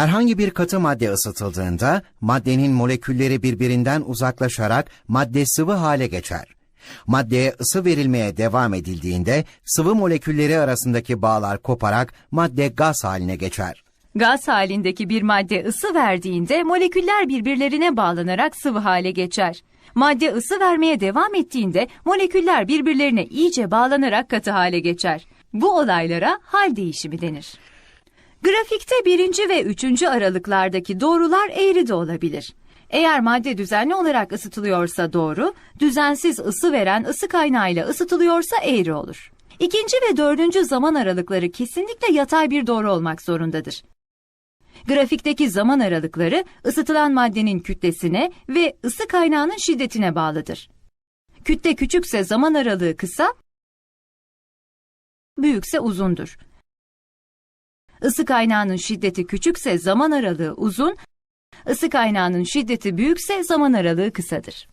Herhangi bir katı madde ısıtıldığında maddenin molekülleri birbirinden uzaklaşarak madde sıvı hale geçer. Maddeye ısı verilmeye devam edildiğinde sıvı molekülleri arasındaki bağlar koparak madde gaz haline geçer. Gaz halindeki bir madde ısı verdiğinde moleküller birbirlerine bağlanarak sıvı hale geçer. Madde ısı vermeye devam ettiğinde moleküller birbirlerine iyice bağlanarak katı hale geçer. Bu olaylara hal değişimi denir. Grafikte birinci ve üçüncü aralıklardaki doğrular eğri de olabilir. Eğer madde düzenli olarak ısıtılıyorsa doğru, düzensiz ısı veren ısı kaynağıyla ısıtılıyorsa eğri olur. İkinci ve dördüncü zaman aralıkları kesinlikle yatay bir doğru olmak zorundadır. Grafikteki zaman aralıkları ısıtılan maddenin kütlesine ve ısı kaynağının şiddetine bağlıdır. Kütle küçükse zaman aralığı kısa, büyükse uzundur. Isı kaynağının şiddeti küçükse zaman aralığı uzun, ısı kaynağının şiddeti büyükse zaman aralığı kısadır.